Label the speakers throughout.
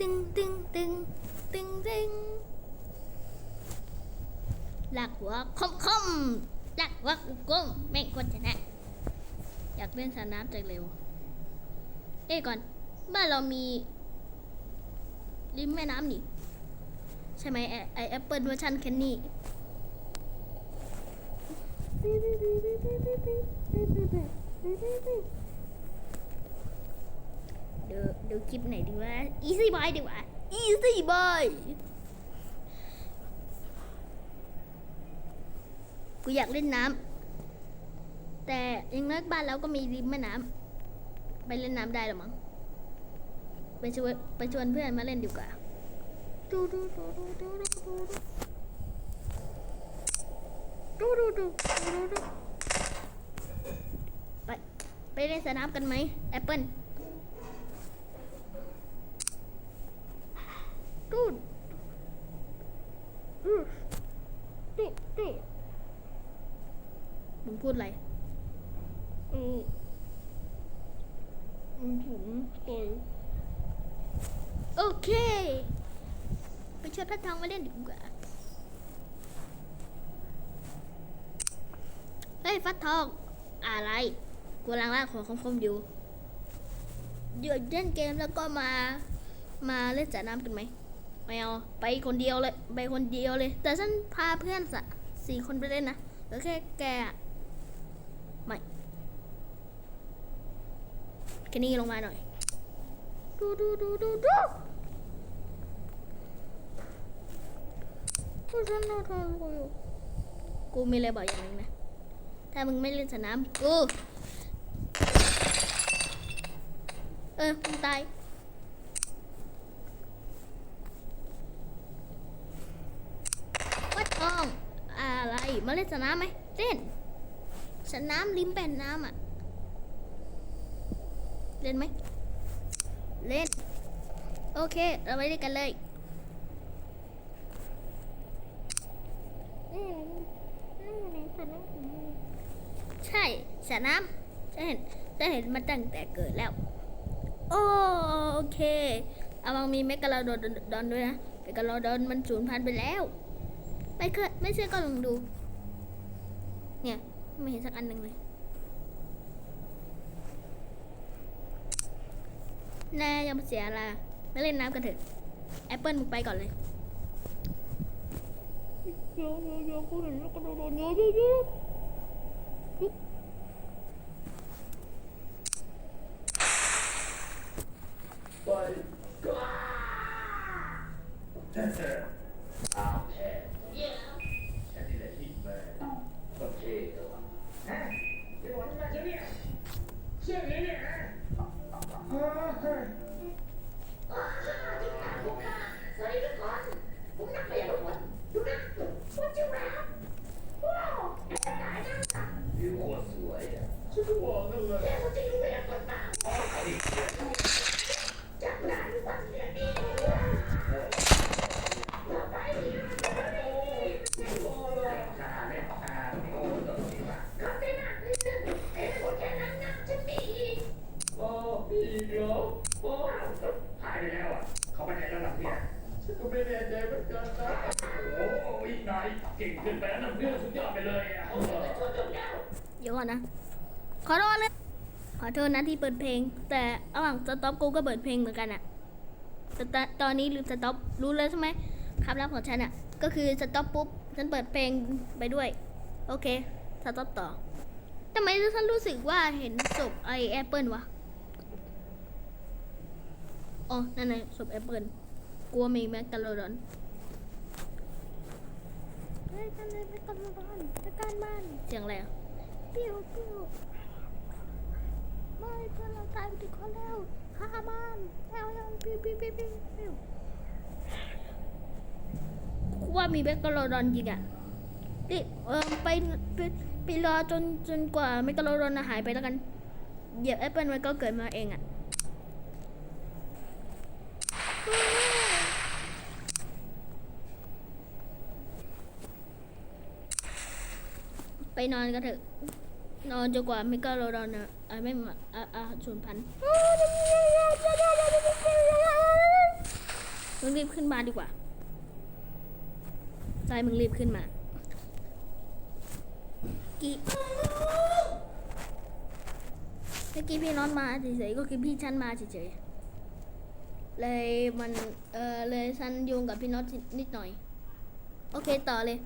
Speaker 1: ตึงตึงตึงตึงตึงหลักหัวคมคมหลักหัวกุกมไม่งควรชนะ อยากเล่นสน้ำจังเร็ว เอ้ก่อนบ้านเรามีริมแม่น้ำนี่ ใช่ไหมไอไอแอปเปิลเวอร์ชันแคนนี่ เดี๋ยวเดี๋ยวคลิปไหนดีวะ easy boy ดีกว่า easy boy กูอยากเล่นน้ำแต่อยังนักบ้านเราก็มีริมแม่น้ำไปเล่นน้ำได้หรอมั้งไปชวนไปชวนเพื่อนมาเล่นดีกว่าดูดูดูดูดูดูดูดูดูดูดูดูไปไปเล่นสนามกันไหมแอปเปิลดูดดูดดูดดูดมึงพูดอะไรอืมอืมผม โอยโอเค ไปชวนพัดทองมาเล่นดีกว่า เฮ้ยฟัดทอง อะไรกูกำลังลากของคมๆอยู่เดี๋ยวเล่นเกมแล้วก็มา มาเล่นสระน้ำกันไหมไม่เอาไปคนเดียวเลย ไปคนเดียวเลย แต่ฉันพาเพื่อนสะสี่คนไปเล่นนะแล้วแค่แกอะไม่ แค่นี้ลงมาหน่อย ดูดูดูดูดูกูฉันนอนทนกูอยู่กูมีอะไรบอกอย่างหนึงนะ ถ้ามึงไม่เล่นสนามกู เออมึงตายวัดทองอะไร มาเล่นสนามไหมเล่นสนามริมแป่นน้ำอะ เล่นไหม เล่น โอเค เราไปเล่นกันเลยใช่สระน้ำจะเห็นจะเห็นมาตั้งแต่เกิดแล้ว โอโอเคเอาวังมีเมกะลาโดนดอนด้วยนะเมกะลาโดนมันสูญพันธุ์ไปแล้วไม่เคยไม่เชื่อก็ลองดู เนี่ย ไม่เห็นสักอันหนึ่งเลย แน่ยังไม่เสียอะไรมาเล่นน้ำกันเถอะ แอปเปิลมึงไปก่อนเลยเดี๋ยวเดี๋ยวเดี๋ยวกูเห็นแล้วก็โดนเดี๋ยวเดี๋ยวเดี๋ยว
Speaker 2: ไปก่อนแท้แค่นี้แหละที่แม่โอเคตัวฮะเดี๋ยววันมาเจอเนี่ยเชื่อนี้เนี่ยฮะอ่าฮะ
Speaker 3: สวัสดีทุกคนผมนักเรียนทุกคนดูนะว่าจิ๋วแล้วว้าวตายจังสัก
Speaker 2: วิวโคตรสวยอะฉันก็บอกนั่นเลย
Speaker 3: แค่ว่าจิ๋วแบบคนตา
Speaker 2: อ๋อเขาอีกเดียว
Speaker 3: จากนั้นวันเรียนดีต่อไป
Speaker 2: โอ้ยขาเนี่ยขาโอ้ตัวนี้ว่ะ
Speaker 3: ก็เป็นหนักนิดนึงแต่หมดแค่นั้นนะจะมีอีก
Speaker 2: โอ้พี่เดียวโอ้หายไปแล้วอะ เขาไปไหนแล้วล่ะเนี่ยฉันก็ไม่แน่ใจเหมือนกันนะโอ้โหอีกนายเก่งขึ้นไปแล้วนะเพื่อนสุดยอดไปเลยอะโอ้โห
Speaker 3: ตัวจบแล้ว
Speaker 1: เดี๋ยวก่อนนะ ขอโทษเลย ขอโทษนะที่เปิดเพลง แต่ระหว่างสต็อปกูก็เปิดเพลงเหมือนกันอะแต่ตตอนนี้ลืมสต็อปรู้เลยใช่ไหมคำลับของฉันอะก็คือสต็อปปุ๊บฉันเปิดเพลงไปด้วย โอเคสต็อปต่อทำไมฉันรู้สึกว่าเห็นศพไอแอปเปิลวะอ๋อนั่นไงศพแอปเปิลกลัวมีแมกกาโลดอนเฮ้ยกันเลยแมกกาโลดอนจัดการบ้านเสียงอะไรอะปิ้วปิ้ว ไม่เพื่อนเราตายไปถึงคนแล้วฆ่าบ้านแล้วยังปิ้วปิ้วปิ้วปิ้วกูว่ามีแบกกาโลดอนจริงอะดิเออไปไปไปรอจนจนกว่าแมกกาโลดอนหายไปแล้วกันเดี๋ยวแอปเปิลมันก็เกิดมาเองอะไปนอนกันเถอะ นอนจนกว่าไม่ก็โราดอนอะอะไม่มาอะอะสูญพันธุ์นมาดีกว่าใช่มึงรีบขึ้นมากี่เมื่อกี้พี่น็อตมาเฉยๆก็คือพี่ชั้นมาเฉยๆเลยมันเออเลยฉันโยงกับพี่น็อตนิดหน่อย โอเคต่อเลย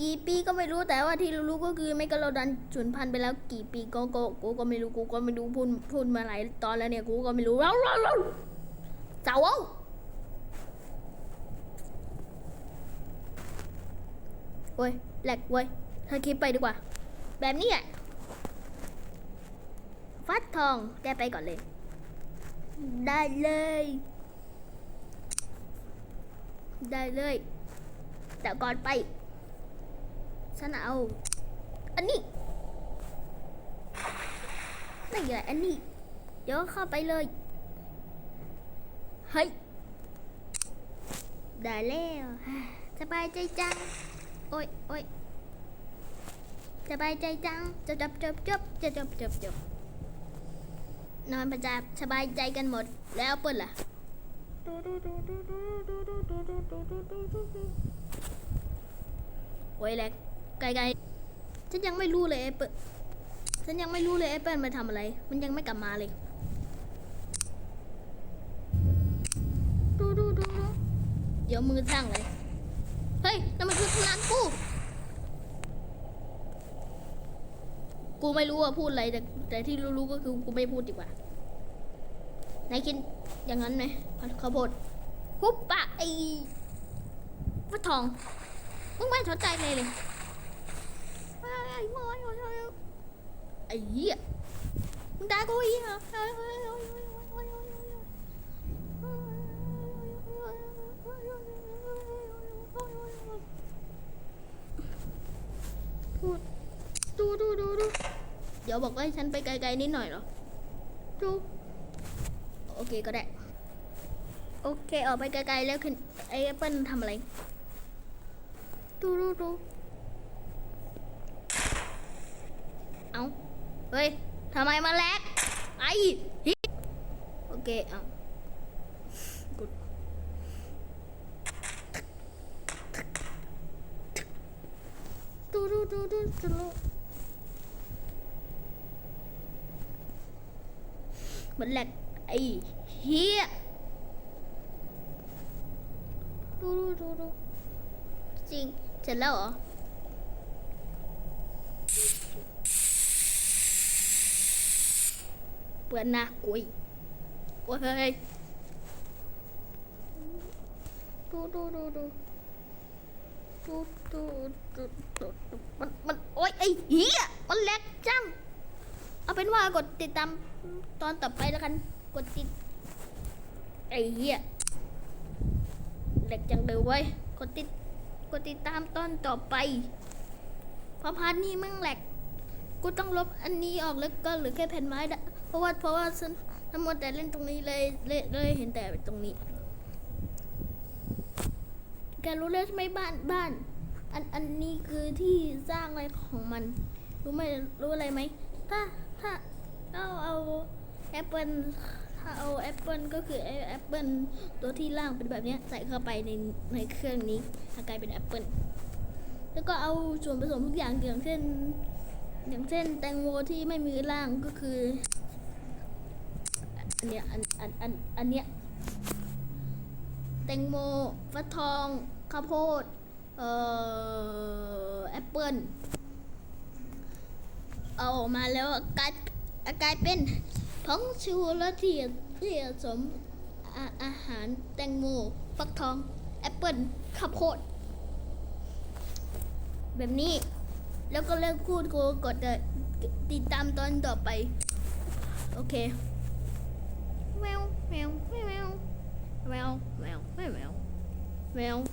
Speaker 1: กี่ปีก็ไม่รู้แต่ว่าที่รู้ก็คือไม่กระโดดันฉุนพันธุ์ไปแล้วกี่ปีก็ก็กูก็ไม่รู้กูก็ไม่รู้พูดพูดมาหลายตอนแล้วเนี่ยกูก็ไม่รู้เล่าเล่าเล่าเจ้าเอาโอ้ยแหลกเว้ยถ้าคลิปไปดีกว่า แบบนี้อะฟัดทองแกไปก่อนเลย ได้เลย ได้เลย แต่ก่อนไป ฉันเอา อันนี้ไม่ใช่อันนี้ เดี๋ยวเข้าไปเลย เฮ้ย ได้แล้วสบายใจจัง โอ้ยโอ้ยสบายใจจังจะจบจบจบจะจบจบจบนอนประจาสบายใจกันหมดแล้วเปิดล่ะโอ้ยแหลก ไกลๆฉันยังไม่รู้เลยแอปเปิลฉันยังไม่รู้เลยแอปเปิ้ลมาทำอะไร มันยังไม่กลับมาเลย ดูดูดูดูเดี๋ยวมือสร้างเลย เฮ้ยนั่นมันคือพลังกู กูไม่รู้ว่าพูดอะไรแต่แต่ที่รู้ๆก็คือกูไม่พูดดีกว่านายคิดอย่างนั้นไหมข้าวโพดหุบปะไอ้ฟักทองมึงไม่สนใจเลยเลย ไอ้ไอ้ไอ้ไอ้เหี้ยมึงด่ากูอีกเหรอดูดูดูดูเดี๋ยวบอกว่าให้ฉันไปไกลๆนิดหน่อยเหรอดูโอเคก็ได้ โอเคออกไปไกลๆแล้วคือไอ้แอปเปิลทำอะไรดูดูดูเอา เฮ้ยทำไมมาแลกไอ้ฮิโอเคเอากดดูดูดูดูดูมันแหลกไอ้เฮียดูดูดูดูจริงเสร็จแล้วเหรอ เปื่อนหน้ากุยโอ้ยเฮ้ยดูดูดูดูดูดูดูดูดูมันมันโอ้ยไอ้เหี้ยมันแหลกจังเอาเป็นว่ากดติดตามตอนต่อไปแล้วกันกดติดไอ้เหี้ยแหลกจังเลยเว้ยกดติดกดติดตามตอนต่อไปเพราะพาร์ทนี้มั่งแหลกกูต้องลบอันนี้ออกแล้วก็เหลือแค่แผ่นไม้ละ เพราะว่าเพราะว่าฉันทั้งหมดแต่เล่นตรงนี้เลยเลยเลยเห็นแต่ตรงนี้ แกรู้แล้วใช่ไหมบ้านบ้าน อันอันนี้คือที่สร้างอะไรของมัน รู้ไหมรู้อะไรไหมถ้าถ้าเอาเอาแอปเปิลถ้าเอาแอปเปิลก็คือแอปเปิลตัวที่ล่างเป็นแบบนี้ใส่เข้าไปในในเครื่องนี้กลายเป็นแอปเปิลแล้วก็เอาส่วนผสมทุกอย่างอย่างเช่น อย่างเช่นแตงโมที่ไม่มีร่างก็คือ อันเนี้ยอันอันอันอันเนี้ยแตงโมฟักทองข้าวโพดเอ่อแอปเปิลเอาออกมาแล้วกลายกลายเป็นผงชูรสที่ที่ผสมอาอาหารแตงโมฟักทองแอปเปิลข้าวโพดแบบนี้แล้วก็เลิกพูดกูกดติดตามตอนต่อไป โอเค well, well, well, well, well, well, well. well.